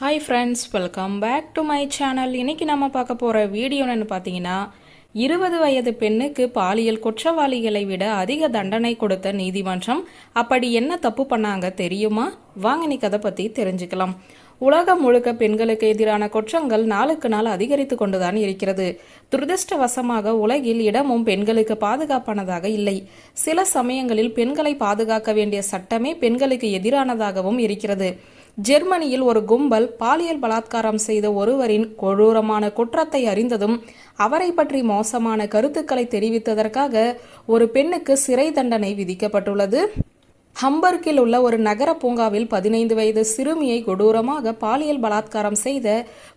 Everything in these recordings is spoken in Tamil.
Hi friends welcome back to my channel இன்னைக்கு நம்ம பார்க்க போகிற வீடியோ பார்த்தீங்கன்னா இருபது வயது பெண்ணுக்கு பாலியல் குற்றவாளிகளை விட அதிக தண்டனை கொடுத்த நீதிமன்றம் அப்படி என்ன தப்பு பண்ணாங்க தெரியுமா? வாங்க நீ கதை பற்றி தெரிஞ்சுக்கலாம். உலகம் முழுக்க பெண்களுக்கு எதிரான குற்றங்கள் நாளுக்கு நாள் அதிகரித்து கொண்டுதான் இருக்கிறது. துரதிருஷ்டவசமாக உலகில் இடமும் பெண்களுக்கு பாதுகாப்பானதாக இல்லை. சில சமயங்களில் பெண்களை பாதுகாக்க வேண்டிய சட்டமே பெண்களுக்கு எதிரானதாகவும் இருக்கிறது. ஜெர்மனியில் ஒரு கும்பல் பாலியல் பலாத்காரம் செய்த ஒருவரின் கொடூரமான குற்றத்தை அறிந்ததும் அவரை பற்றி மோசமான கருத்துக்களை தெரிவித்ததற்காக ஒரு பெண்ணுக்கு சிறை தண்டனை விதிக்கப்பட்டுள்ளது. ஹம்பர்க்கில் உள்ள ஒரு நகர பூங்காவில் பதினைந்து வயது சிறுமியை கொடூரமாக பாலியல் பலாத்காரம் செய்த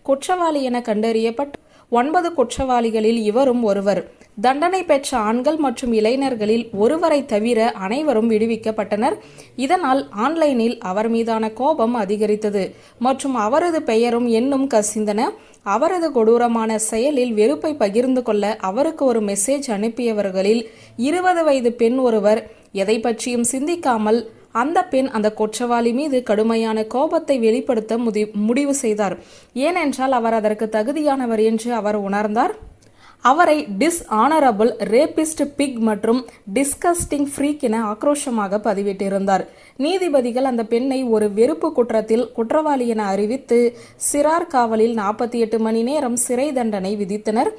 குற்றவாளி என கண்டறியப்பட்டு ஒன்பது குற்றவாளிகளில் இவரும் ஒருவர். தண்டனை பெற்ற ஆண்கள் மற்றும் இளைஞர்களில் ஒருவரை தவிர அனைவரும் விடுவிக்கப்பட்டனர். இதனால் ஆன்லைனில் அவர் மீதான கோபம் அதிகரித்தது. மற்றும் அவரது பெயரும் எண்ணும் கசிந்தன. அவரது கொடூரமான செயலில் வெறுப்பை பகிர்ந்து கொள்ள அவருக்கு ஒரு மெசேஜ் அனுப்பியவர்களில் இருபது வயது பெண் ஒருவர். எதை பற்றியும் சிந்திக்காமல் அந்த பெண் அந்த குற்றவாளி மீது கடுமையான கோபத்தை வெளிப்படுத்த முதி முடிவு செய்தார். ஏனென்றால் அவர் அதற்கு தகுதியானவர் என்று அவர் உணர்ந்தார். அவரை டிஸ் ஆனரபிள் ரேபிஸ்ட் பிக் மற்றும் டிஸ்கஸ்டிங் ஃப்ரீக் என ஆக்ரோஷமாக பதிவிட்டிருந்தார். நீதிபதிகள் அந்த பெண்ணை ஒரு வெறுப்பு குற்றத்தில் குற்றவாளி என அறிவித்து சிறார் காவலில் நாற்பத்தி எட்டு மணி நேரம் சிறை தண்டனை விதித்தனர்.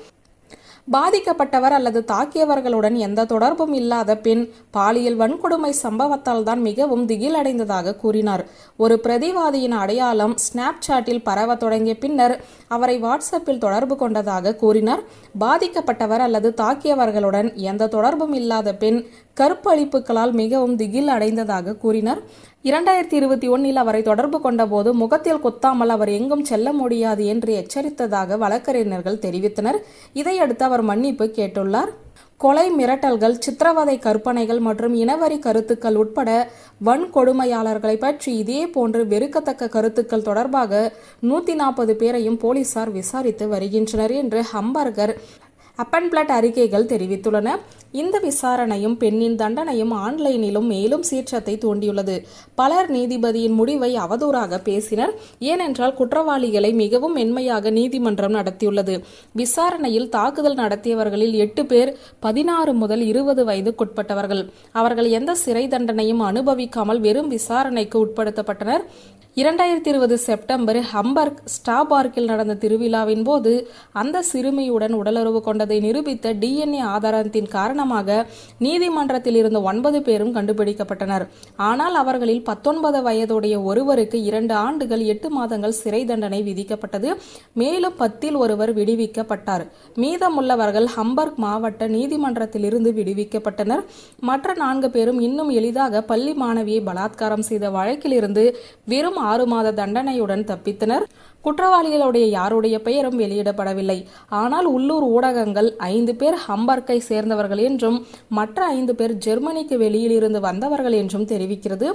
பாதிக்கப்பட்டவர் அல்லது தாக்கியவர்களுடன் எந்த தொடர்பும் இல்லாத பெண் பாலியல் வன்கொடுமை சம்பவத்தால் தான் மிகவும் திகிலடைந்ததாக கூறினார். ஒரு பிரதிவாதியின் அடையாளம் ஸ்னாப்சாட்டில் பரவ தொடங்கிய பின்னர் அவரை வாட்ஸ்அப்பில் தொடர்பு கொண்டதாக கூறினார். பாதிக்கப்பட்டவர் அல்லது தாக்கியவர்களுடன் எந்த தொடர்பும் இல்லாத பெண் கருப்பளிப்புகளால் மிகவும் திகில் அடைந்ததாக கூறினார். இரண்டாயிரத்தி இருபத்தி ஒன்னில் அவரை தொடர்பு கொண்டபோது முகத்தில் கொத்தாமல் அவர் எங்கும் செல்ல முடியாது என்று எச்சரித்ததாக வழக்கறிஞர்கள் தெரிவித்தனர். இதையடுத்து அவர் மன்னிப்பு கேட்டுள்ளார். கொலை மிரட்டல்கள் சித்திரவதை கற்பனைகள் மற்றும் இனவரி கருத்துக்கள் உட்பட வன்கொடுமையாளர்களை பற்றி இதே போன்று வெறுக்கத்தக்க கருத்துக்கள் தொடர்பாக நூத்தி நாற்பது பேரையும் போலீசார் விசாரித்து வருகின்றனர் என்று ஹம்பர்கர் அப்பன்பிளட் அறிக்கைகள் தெரிவித்துள்ளன. இந்த விசாரணையும் பெண்ணின் தண்டனையும் ஆன்லைனிலும் மேலும் சீற்றத்தை தூண்டியுள்ளது. பலர் நீதிபதியின் முடிவை அவதூறாக பேசினர். ஏனென்றால் குற்றவாளிகளை மிகவும் மென்மையாக நீதிமன்றம் நடத்தியுள்ளது. விசாரணையில் தாக்குதல் நடத்தியவர்களில் எட்டு பேர் பதினாறு முதல் இருபது வயதுக்குட்பட்டவர்கள். அவர்கள் எந்த சிறை தண்டனையும் அனுபவிக்காமல் வெறும் விசாரணைக்கு உட்படுத்தப்பட்டனர். இரண்டாயிரத்தி இருபது செப்டம்பர் ஹம்பர்க் ஸ்டாபார்க்கில் நடந்த திருவிழாவின் போது அந்த சிறுமியுடன் உடலுறவு கொண்டதை நிரூபித்த டிஎன்ஏ ஆதாரத்தின் காரணமாக நீதிமன்றத்தில் இருந்த ஒன்பது பேரும் கண்டுபிடிக்கப்பட்டனர். ஆனால் அவர்களில் பத்தொன்பது வயதுடைய ஒருவருக்கு இரண்டு ஆண்டுகள் எட்டு மாதங்கள் சிறை தண்டனை விதிக்கப்பட்டது. மேலும் பத்தில் ஒருவர் விடுவிக்கப்பட்டார். மீதமுள்ளவர்கள் ஹம்பர்க் மாவட்ட நீதிமன்றத்திலிருந்து விடுவிக்கப்பட்டனர். மற்ற நான்கு பேரும் இன்னும் எளிதாக பள்ளி மாணவியை பலாத்காரம் செய்த வழக்கிலிருந்து வெறும் ஆறு மாத தண்டனையுடன் தப்பித்தனர். குற்றவாளிகளுடைய யாருடைய பெயரும் வெளியிடப்படவில்லை. ஆனால் உள்ளூர் ஊடகங்கள் ஐந்து பேர் ஹம்பர்க்கை சேர்ந்தவர்கள் என்றும் மற்ற ஐந்து பேர் ஜெர்மனிக்கு வெளியில் இருந்து வந்தவர்கள் என்றும் தெரிவிக்கிறது.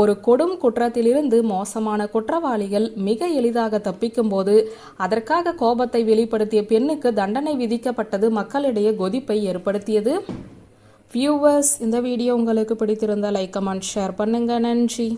ஒரு கொடும் குற்றத்திலிருந்து மோசமான குற்றவாளிகள் மிக எளிதாக தப்பிக்கும் போது அதற்காக கோபத்தை வெளிப்படுத்திய பெண்ணுக்கு தண்டனை விதிக்கப்பட்டது மக்களிடையே கொதிப்பை ஏற்படுத்தியது. வியூவர்ஸ் இந்த வீடியோ உங்களுக்கு பிடித்திருந்தால் லைக் கமெண்ட் ஷேர் பண்ணுங்க. நன்றி.